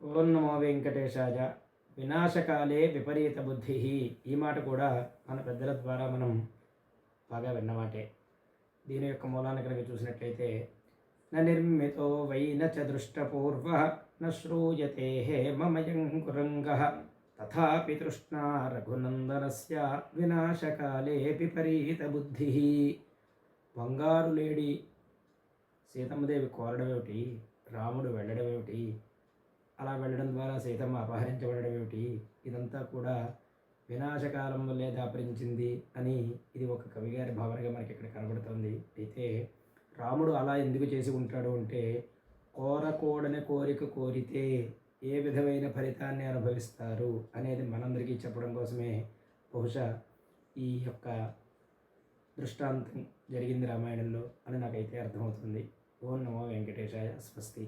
ఓం నమో వెంకటేశాయ. వినాశకాలే విపరీత బుద్ధి ఈ మాట కూడా మన పెద్దల ద్వారా మనం బాగా విన్నమాటే దీని యొక్క మూలాన్ని కనుక చూసినట్లయితే న నిర్మితో వై న నూయతే దృష్టపూర్వ న తథాపి తృష్ణా రఘునందనస్య వినాశకాలే విపరీత బుద్ధి బంగారు లేడి సీతమ్మదేవి కోరడమేమిటి? రాముడు వెళ్ళడమేమిటి అలా వెళ్ళడం ద్వారా సీతమ్మ అపహరించబడడం ఏమిటి? ఇదంతా కూడా వినాశకాలం వల్లే దాపరించింది అని ఇది ఒక కవిగారి భావనగా మనకి ఇక్కడ కనబడుతుంది. అయితే రాముడు అలా ఎందుకు చేసి ఉంటాడు అంటే కోరకూడని కోరిక కోరితే ఏ విధమైన ఫలితాన్ని అనుభవిస్తారు అనేది మనందరికీ చెప్పడం కోసమే. బహుశా ఈ యొక్క దృష్టాంతం జరిగింది రామాయణంలో అని నాకైతే అర్థమవుతుంది. ఓం నమో వెంకటేశాయ స్వస్తి.